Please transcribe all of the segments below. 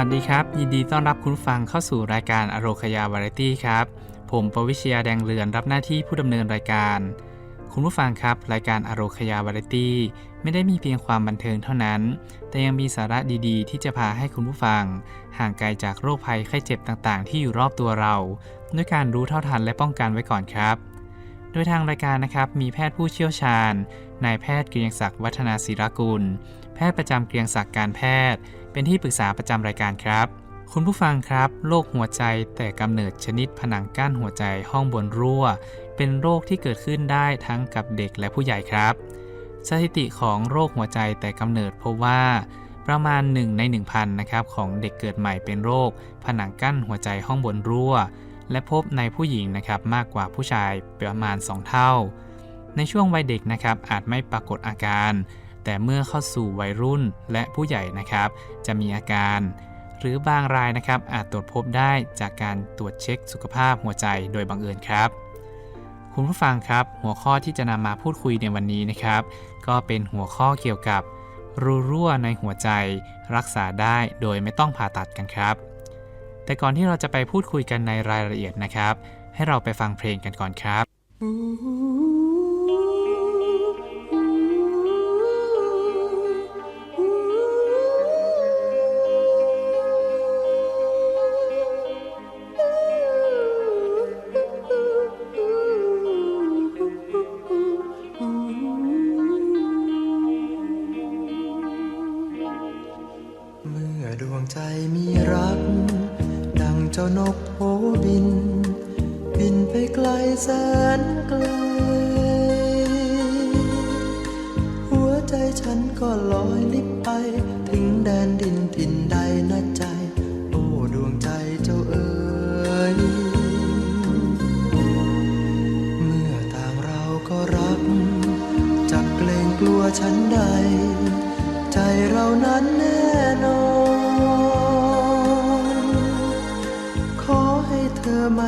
วัสดีครับ ยินดีต้อนรับคุณผู้ฟังเข้าสู่รายการอโรคยาวาไรตี้ครับ ผมปวิชยาแดงเรือนรับหน้าที่ผู้ดำเนินรายการ คุณผู้ฟังครับ รายการอโรคยาวาไรตี้ไม่ได้มีเพียงความบันเทิงเท่านั้น แต่ยังมีสาระดีๆ ที่จะพาให้คุณผู้ฟัง ห่างไกลจากโรคภัยไข้เจ็บต่างๆ ที่อยู่รอบตัวเรา ด้วยการรู้เท่าทันและป้องกันไว้ก่อนครับ โดยทางรายการนะครับมีแพทย์ผู้เชี่ยวชาญนายแพทย์เกรียงศักดิ์วัฒนาศิรกุล แพทย์ประจำเกรียงศักดิ์การแพทย์ เป็นที่ปรึกษาประจำรายการครับ คุณผู้ฟังครับโรคหัวใจแต่กำเนิดชนิดผนังกั้นหัวใจห้องบนรั่ว เป็นโรคที่เกิดขึ้นได้ทั้งกับเด็กและผู้ใหญ่ครับ สถิติของโรคหัวใจแต่กำเนิดพบว่าประมาณ 1 ใน 1,000นะครับของเด็กเกิดใหม่เป็นโรค ผนังกั้นหัวใจห้องบนรั่ว และพบในผู้หญิงนะครับมากกว่าผู้ชายประมาณ 2 เท่า ในช่วงวัยเด็กนะครับอาจไม่ปรากฏอาการ แต่เมื่อเข้าสู่วัยรุ่นและผู้ใหญ่นะครับ จะมีอาการ หรือบางรายนะครับอาจตรวจพบได้จากการตรวจเช็คสุขภาพหัวใจโดยบังเอิญครับ คุณผู้ฟังครับ หัวข้อที่จะนำมาพูดคุยในวันนี้นะครับ ก็เป็นหัวข้อเกี่ยวกับรูรั่วในหัวใจรักษาได้โดยไม่ต้องผ่าตัดกันครับ แต่ก่อนที่เราจะไปพูดคุยกันในรายละเอียดนะครับ ให้เราไปฟังเพลงกันก่อนครับเดวงใจมีรัก ดังเจ้านกโผบิน บินไปไกลแสนไกล หัวใจฉันก็ลอยลิบไป ถึงแดนดินถิ่นใดนะใจ โอ้ดวงใจเจ้าเอ๋ยเมื่อต่างเราก็รัก จักเกรงกลัวฉันใด ใจเรานั้นแน่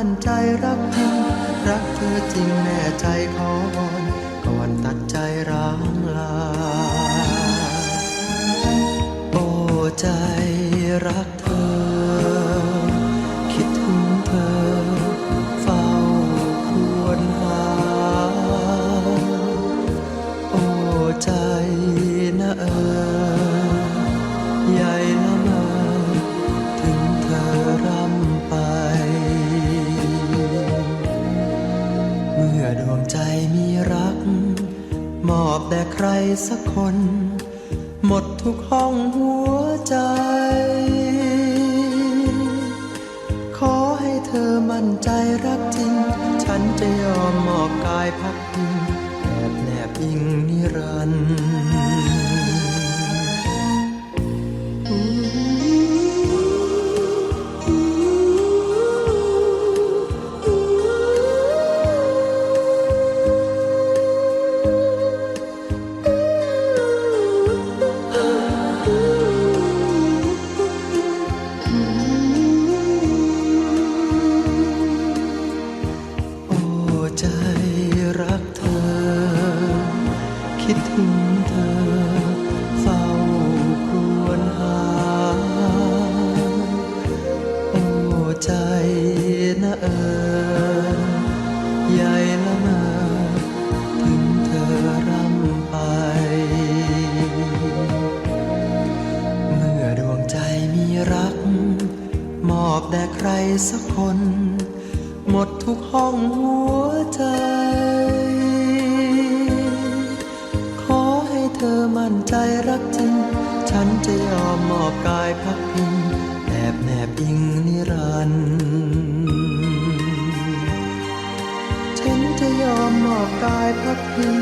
นใจรักจริงรักเธอจริงแน่ใจขอวอนก่อนตัดใจร้างลา โอ้ใจรักเธอ คน สักคน หมดทุกห้องหัวใจ ขอให้เธอมั่นใจรักจริง ฉันจะยอมมอบกายพักพิงแอบแนบอิงนิรันดร์ฉันจะยอมมอบกายพักพิง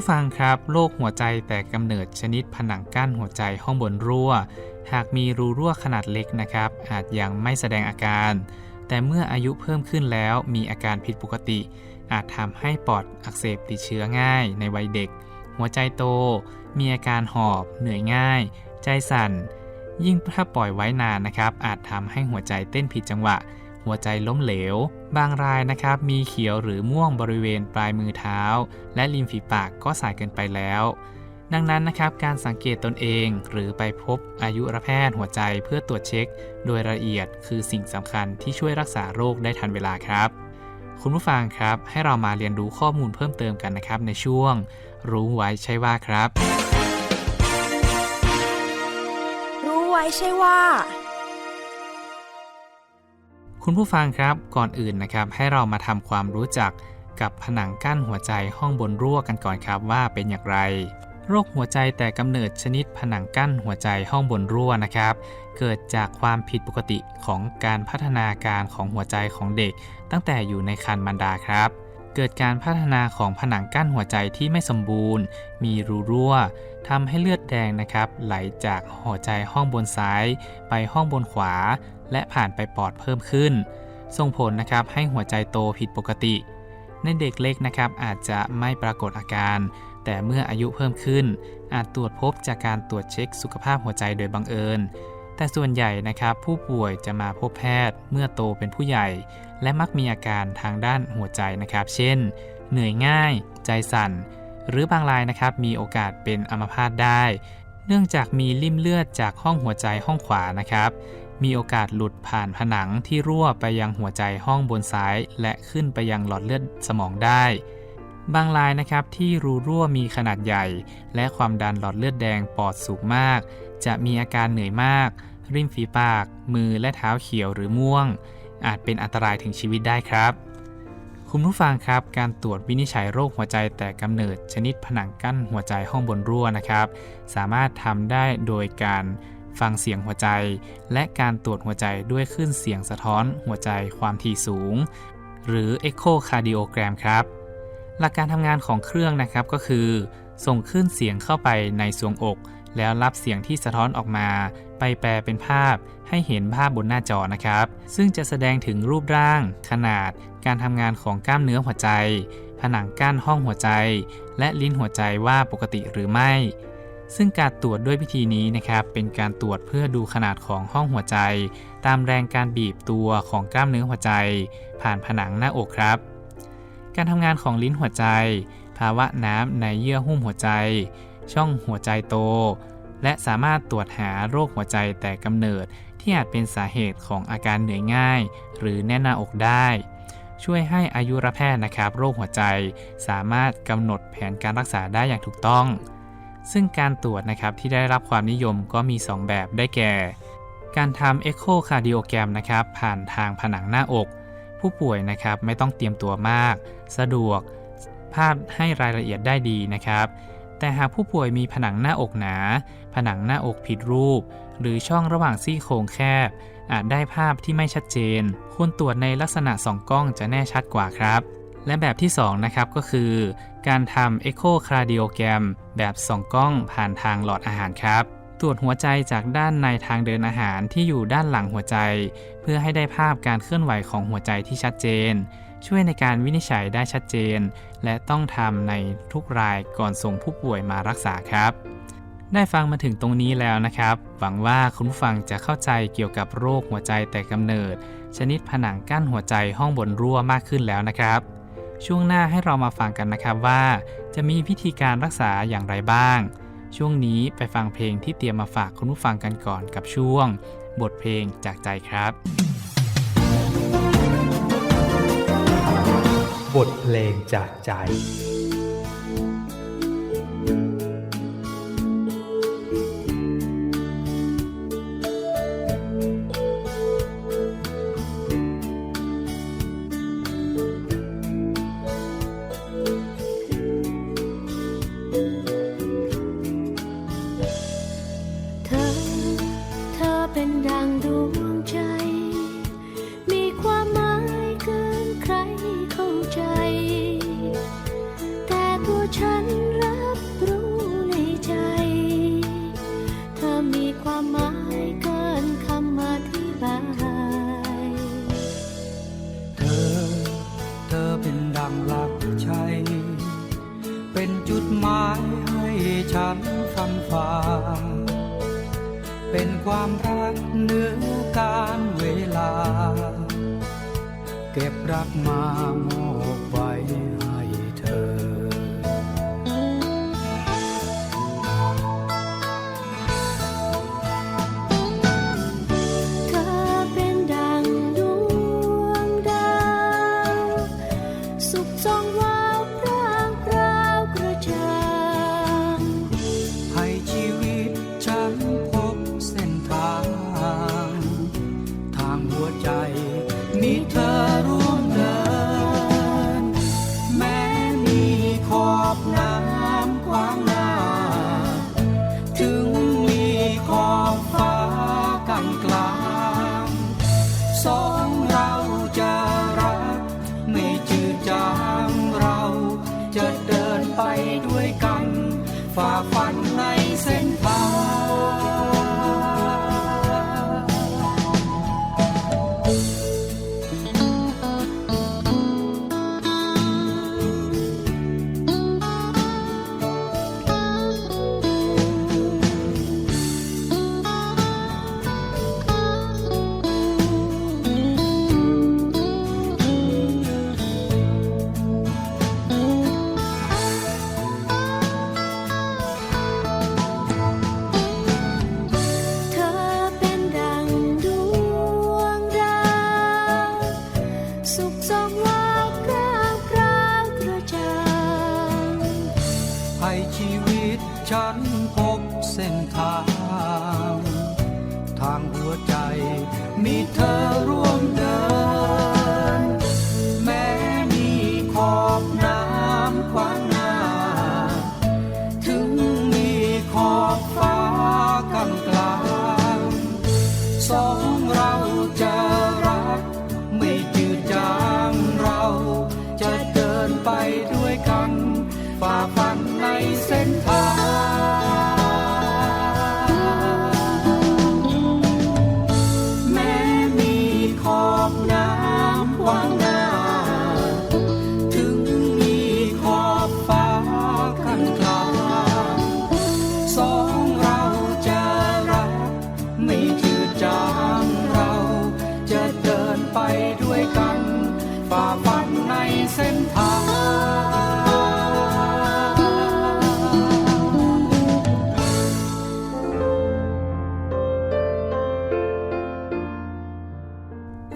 ผู้ฟังครับโรคหัวใจแต่กำเนิดชนิดผนังกั้นหัวใจห้องบนรั่ว หากมีรูรั่วขนาดเล็กนะครับ อาจยังไม่แสดงอาการ แต่เมื่ออายุเพิ่มขึ้นแล้วมีอาการผิดปกติ อาจทำให้ปอดอักเสบติดเชื้อง่ายในวัยเด็ก หัวใจโต มีอาการหอบ เหนื่อยง่าย ใจสั่น ยิ่งถ้าปล่อยไว้นานนะครับ อาจทำให้หัวใจเต้นผิดจังหวะ หัวใจล้มเหลว บางรายนะครับมีเขียวหรือม่วงบริเวณปลายมือเท้า และริมฝีปากก็สายเกินไปแล้ว ดังนั้นนะครับการสังเกตตนเองหรือไปพบอายุรแพทย์หัวใจเพื่อตรวจเช็ค โดยละเอียดคือสิ่งสำคัญที่ช่วยรักษาโรคได้ทันเวลาครับ คุณผู้ฟังครับ ให้เรามาเรียนรู้ข้อมูลเพิ่มเติมกันนะครับในช่วง รู้ไว้ใช่ว่าครับ รู้ไว้ใช่ว่า คุณผู้ฟังครับก่อนอื่นนะครับให้เรามาทำความรู้จักกับผนังกั้นหัวใจห้องบนรั่วกันก่อนครับว่าเป็นอย่างไร โรคหัวใจแต่กำเนิดชนิดผนังกั้นหัวใจห้องบนรั่วนะครับ เกิดจากความผิดปกติของการพัฒนาการของหัวใจของเด็ก ตั้งแต่อยู่ในครรภ์มารดาครับ เกิดการพัฒนาของผนังกั้นหัวใจที่ไม่สมบูรณ์ มีรูรั่วทำให้เลือดแดงนะครับ ไหลจากหัวใจห้องบนซ้าย ไปห้องบนขวา และผ่านไปปอดเพิ่มขึ้น ส่งผลนะครับให้หัวใจโตผิดปกติ ในเด็กเล็กนะครับอาจจะไม่ปรากฏอาการ แต่เมื่ออายุเพิ่มขึ้น อาจตรวจพบจากการตรวจเช็คสุขภาพหัวใจโดยบังเอิญ แต่ส่วนใหญ่นะครับผู้ป่วยจะมาพบแพทย์เมื่อโตเป็นผู้ใหญ่ และมักมีอาการทางด้านหัวใจนะครับ เช่น เหนื่อยง่าย ใจสั่น หรือบางรายนะครับมีโอกาสเป็นอัมพาตได้เนื่องจากมีริ่มเลือดจากห้องหัวใจห้องขวานะครับ มีโอกาสหลุดผ่านผนังที่รั่วไปยังหัวใจห้องบนซ้าย และขึ้นไปยังหลอดเลือดสมองได้ บางรายนะครับที่รูรั่วมีขนาดใหญ่ และความดันหลอดเลือดแดงปอดสูงมาก จะมีอาการเหนื่อยมาก ริมฝีปาก มือและเท้าเขียวหรือม่วง อาจเป็นอันตรายถึงชีวิตได้ครับคุณผู้ฟังครับ การตรวจวินิจฉัยโรคหัวใจแต่กำเนิดชนิดผนังกั้นหัวใจห้องบนรั่วนะครับ สามารถทำได้โดยการ ฟังเสียงหัวใจ และการตรวจหัวใจด้วยคลื่นเสียงสะท้อนหัวใจความถี่สูง หรือ echocardiogram ครับ หลักการทำงานของเครื่องนะครับก็คือ ส่งคลื่นเสียงเข้าไปในทรวงอก แล้วรับเสียงที่สะท้อนออกมา ไปแปลเป็นภาพให้เห็นภาพบนหน้าจอนะครับ ซึ่งจะแสดงถึงรูปร่าง ขนาด การทำงานของกล้ามเนื้อหัวใจ ผนังกั้นห้องหัวใจ และลิ้นหัวใจว่าปกติหรือไม่ ซึ่งการตรวจด้วยวิธีนี้นะครับเป็นการตรวจเพื่อดูขนาดของห้องหัวใจ ตามแรงการบีบตัวของกล้ามเนื้อหัวใจ ผ่านผนังหน้าอกครับ การทำงานของลิ้นหัวใจ ภาวะน้ำในเยื่อหุ้มหัวใจ ช่องหัวใจโต และสามารถตรวจหาโรคหัวใจแต่กำเนิดที่อาจเป็นสาเหตุของอาการเหนื่อยง่าย หรือแน่นหน้าอกได้ ช่วยให้อายุรแพทย์นะครับ โรคหัวใจสามารถกำหนดแผนการรักษาได้อย่างถูกต้อง ซึ่งการตรวจนะครับที่ได้รับความนิยมก็มี 2 แบบได้แก่ การทำเอ็กโคคาร์ดิโอแกรมนะครับผ่านทางผนังหน้าอก ผู้ป่วยนะครับไม่ต้องเตรียมตัวมาก สะดวก ภาพให้รายละเอียดได้ดีนะครับ แต่หากผู้ป่วยมีผนังหน้าอกหนา ผนังหน้าอกผิดรูป หรือช่องระหว่างซี่โครงแคบ อาจได้ภาพที่ไม่ชัดเจนควรตรวจในลักษณะสองกล้องจะแน่ชัดกว่าครับ และแบบที่2นะครับก็คือการทำเอ็กโคคาร์ดิโอแกรมแบบส่องกล้องผ่านทางหลอดอาหารครับ ตรวจหัวใจจากด้านในทางเดินอาหารที่อยู่ด้านหลังหัวใจ เพื่อให้ได้ภาพการเคลื่อนไหวของหัวใจที่ชัดเจน ช่วยในการวินิจฉัยได้ชัดเจน และต้องทำในทุกรายก่อนส่งผู้ป่วยมารักษาครับได้ฟังมาถึงตรงนี้แล้วนะครับ หวังว่าคุณผู้ฟังจะเข้าใจเกี่ยวกับโรคหัวใจแต่กำเนิด ชนิดผนังกั้นหัวใจห้องบนรั่วมากขึ้นแล้วนะครับ ช่วงหน้าให้เรามาฟังกันนะครับว่า จะมีพิธีการรักษาอย่างไรบ้าง ช่วงนี้ไปฟังเพลงที่เตรียมมาฝากคุณผู้ฟังกันก่อนกับช่วง บทเพลงจากใจครับ บทเพลงจากใจ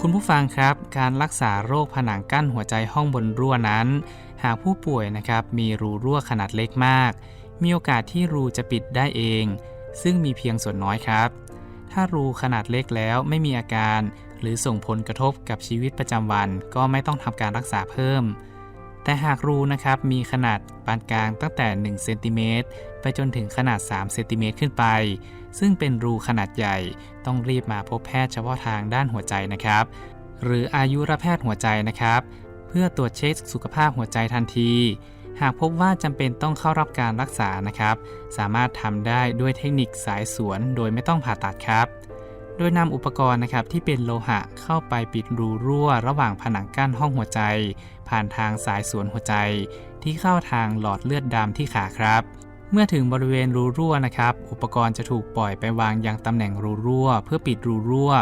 คุณผู้ฟังครับ การรักษาโรคผนังกั้นหัวใจห้องบนรั่วนั้น หากผู้ป่วยนะครับมีรูรั่วขนาดเล็กมาก มีโอกาสที่รูจะปิดได้เอง ซึ่งมีเพียงส่วนน้อยครับ ถ้ารูขนาดเล็กแล้วไม่มีอาการ หรือส่งผลกระทบกับชีวิตประจำวัน ก็ไม่ต้องทำการรักษาเพิ่ม แต่หากรูนะครับมีขนาดปานกลางตั้งแต่1เซนติเมตรไปจนถึงขนาด3เซนติเมตรขึ้นไป ซึ่งเป็นรูขนาดใหญ่ ต้องรีบมาพบแพทย์เฉพาะทางด้านหัวใจนะครับ หรืออายุรแพทย์หัวใจนะครับ เพื่อตรวจเช็คสุขภาพหัวใจทันที หากพบว่าจำเป็นต้องเข้ารับการรักษานะครับ สามารถทำได้ด้วยเทคนิคสายสวนโดยไม่ต้องผ่าตัดครับ โดยนำอุปกรณ์นะครับที่เป็นโลหะเข้าไปปิดรูรั่ว ระหว่างผนังกั้นห้องหัวใจ ผ่านทางสายสวนหัวใจ ที่เข้าทางหลอดเลือดดำที่ขาครับ เมื่อถึงบริเวณรูรั่วนะครับ อุปกรณ์จะถูกปล่อยไปวางยังตำแหน่งรูรั่ว เพื่อปิดรูรั่ว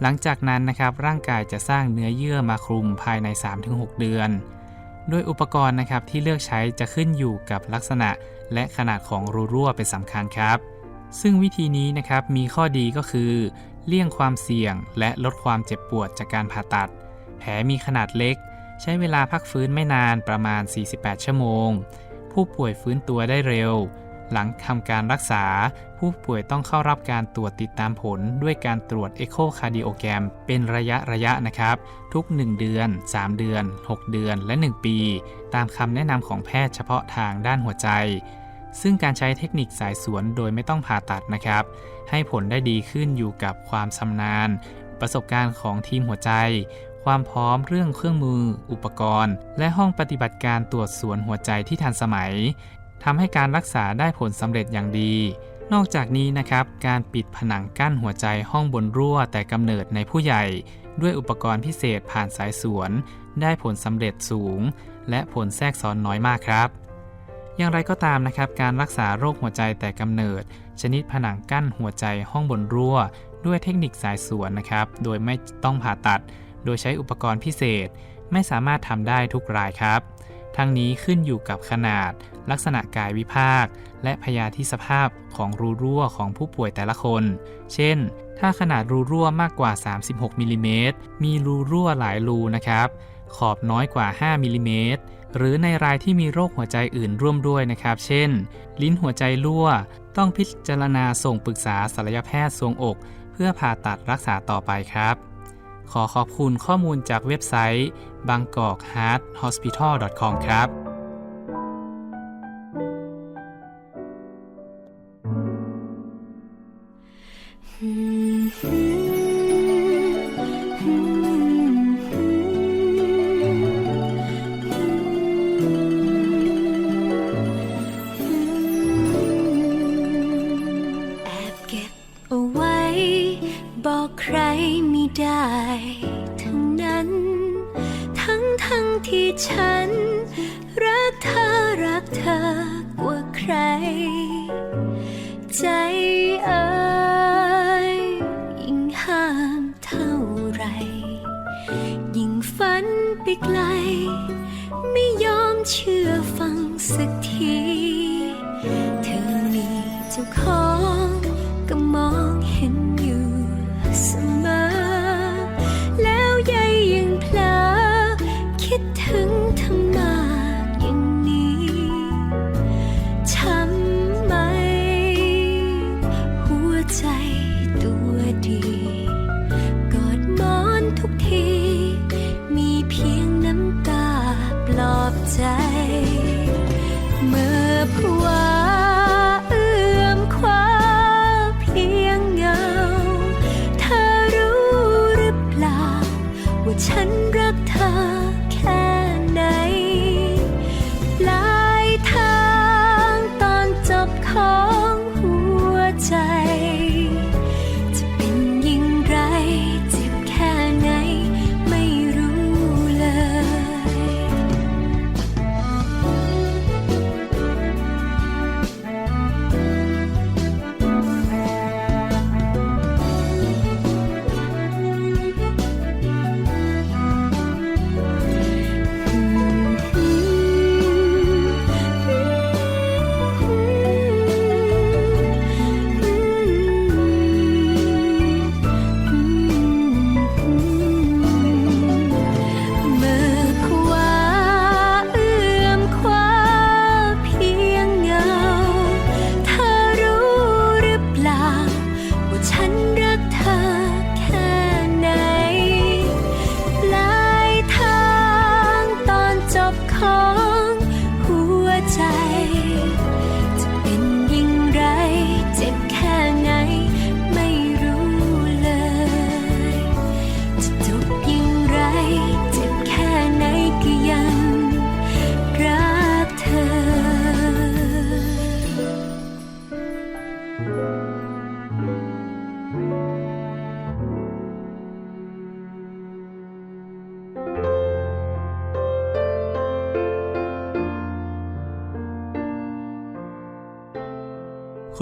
หลังจากนั้นนะครับร่างกายจะสร้างเนื้อเยื่อมาคลุมภายใน 3-6 เดือน โดยอุปกรณ์นะครับที่เลือกใช้จะขึ้นอยู่กับลักษณะและขนาดของรูรั่วเป็นสำคัญครับ ซึ่งวิธีนี้นะครับมีข้อดีก็คือ เลี่ยงความเสี่ยงและลดความเจ็บปวดจากการผ่าตัด แผลมีขนาดเล็ก ใช้เวลาพักฟื้นไม่นานประมาณ 48 ชั่วโมง ผู้ป่วยฟื้นตัวได้เร็ว หลังทำการรักษา ผู้ป่วยต้องเข้ารับการตรวจติดตามผลด้วยการตรวจเอ็กโคคาร์ดิโอแกรมเป็นระยะระยะนะครับ ทุก 1 เดือน 3 เดือน 6 เดือนและ 1 ปี ตามคำแนะนำของแพทย์เฉพาะทางด้านหัวใจ ซึ่งการใช้เทคนิคสายสวนโดยไม่ต้องผ่าตัดนะครับ ให้ผลได้ดีขึ้นอยู่กับความชำนาญประสบการณ์ของทีมหัวใจ ความพร้อมเรื่องเครื่องมือ อุปกรณ์ และห้องปฏิบัติการตรวจสวนหัวใจที่ทันสมัยทำให้การรักษาได้ผลสำเร็จอย่างดี นอกจากนี้นะครับการปิดผนังกั้นหัวใจห้องบนรั่วแต่กำเนิดในผู้ใหญ่ ด้วยอุปกรณ์พิเศษผ่านสายสวน ได้ผลสำเร็จสูง และผลแทรกซ้อนน้อยมากครับอย่างไรก็ตามนะครับ การรักษาโรคหัวใจแต่กำเนิด ชนิดผนังกั้นหัวใจห้องบนรั่ว ด้วยเทคนิคสายสวนนะครับ โดยไม่ต้องผ่าตัด โดยใช้อุปกรณ์พิเศษไม่สามารถทำได้ทุกรายครับ ทั้งนี้ขึ้นอยู่กับขนาด ลักษณะกายวิภาค และพยาธิสภาพของรูรั่วของผู้ป่วยแต่ละคน เช่น ถ้าขนาดรูรั่วมากกว่า 36มิลลิเมตรมีรูรั่วหลายรูนะครับ ขอบน้อยกว่า 5มิลลิเมตรหรือในรายที่มีโรคหัวใจอื่นร่วมด้วยนะครับ เช่น ลิ้นหัวใจรั่ว ต้องพิจารณาส่งปรึกษาศัลยแพทย์ทรวงอก เพื่อผ่าตัดรักษาต่อไปครับ ขอขอบคุณข้อมูลจากเว็บไซต์ bangkok heart hospital com ครับแถึ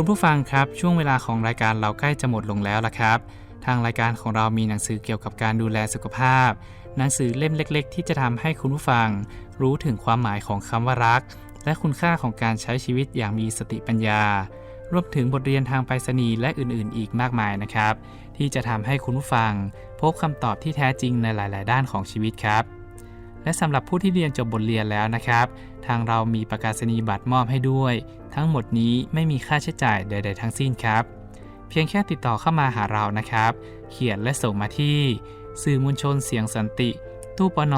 คุณผู้ฟังครับ ช่วงเวลาของรายการเราใกล้จะหมดลงแล้วละครับ ทางรายการของเรามีหนังสือเกี่ยวกับการดูแลสุขภาพ หนังสือเล่มเล็ก ๆ ที่จะทำให้คุณผู้ฟัง รู้ถึงความหมายของคำว่ารัก และคุณค่าของการใช้ชีวิตอย่างมีสติปัญญารวมถึงบทเรียนทางไปรษณีย์และอื่นๆ อีกมากมายนะครับ ที่จะทำให้คุณผู้ฟัง พบคำตอบที่แท้จริงในหลาย ๆ ด้านของชีวิตครับ และสำหรับผู้ที่เรียนจบบทเรียนแล้วนะครับ ทางเรามีประกาศนียบัตรมอบให้ด้วย ทั้งหมดนี้ไม่มีค่าใช้จ่ายใด ๆ ทั้งสิ้นครับ เพียงแค่ติดต่อเข้ามาหาเรานะครับ เขียนและส่งมาที่ สื่อมวลชนเสียงสันติ ตู้ปน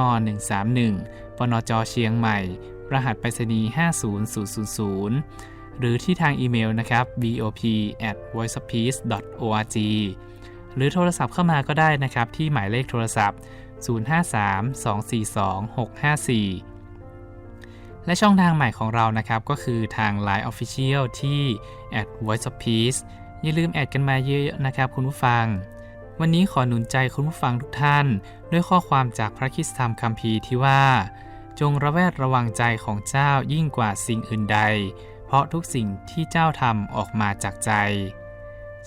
131ปนจเชียงใหม่ รหัสไปรษณีย์50000 หรือที่ทางอีเมลนะครับ bop at voiceofpeace org หรือโทรศัพท์เข้ามาก็ได้นะครับที่หมายเลขโทรศัพท์ 053-242-654 และช่องทางใหม่ของเรานะครับ ก็คือทาง Line Official ที่ at voice of peace อย่าลืมแอดกันมาเยอะๆนะครับคุณผู้ฟัง วันนี้ขอหนุนใจคุณผู้ฟังทุกท่าน ด้วยข้อความจากพระคิสธรรมคัมภีร์ที่ว่า จงระแวดระวังใจของเจ้ายิ่งกว่าสิ่งอื่นใด เพราะทุกสิ่งที่เจ้าทำออกมาจากใจ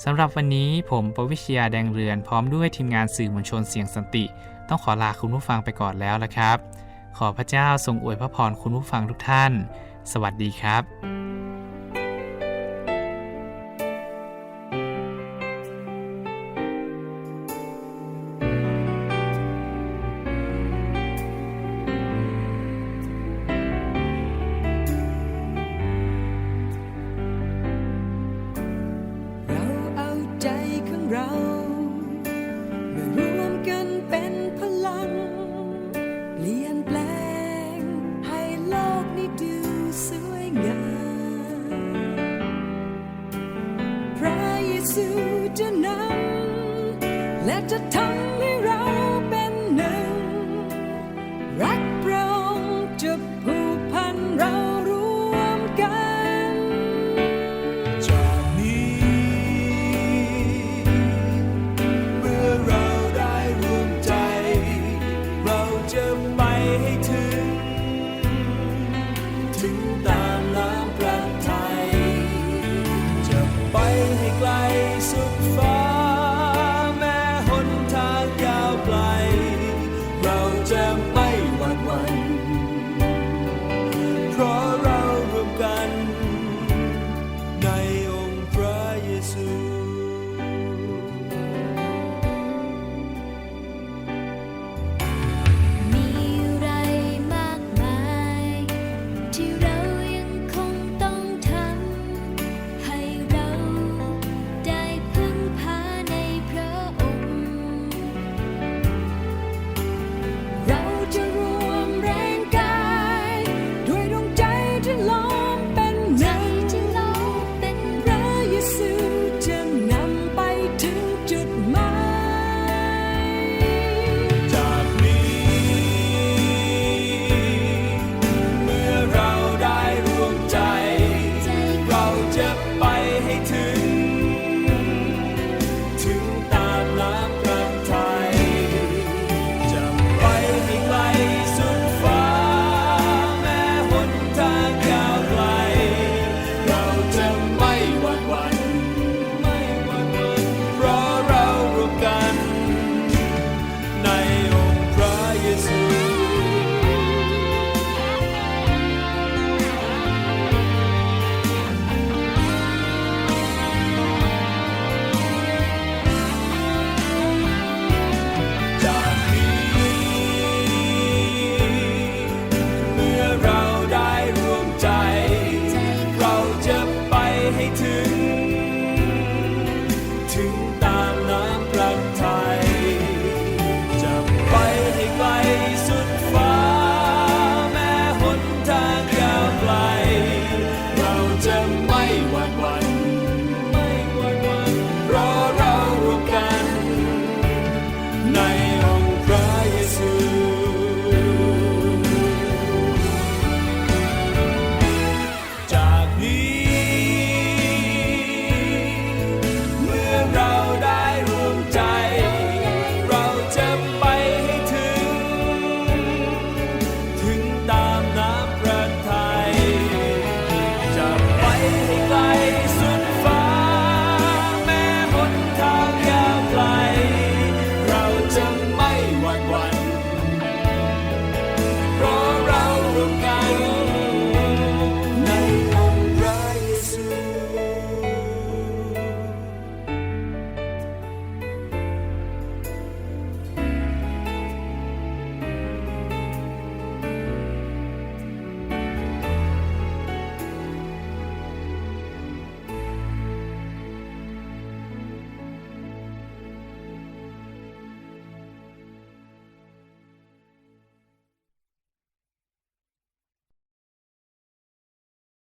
สำหรับวันนี้ผมปวิชยาแดงเรือนพร้อมด้วยทีมงานสื่อมวลชนเสียงสันติ ต้องขอลาคุณผู้ฟังไปก่อนแล้วละครับ ขอพระเจ้าทรงอวยพระพรคุณผู้ฟังทุกท่าน สวัสดีครับ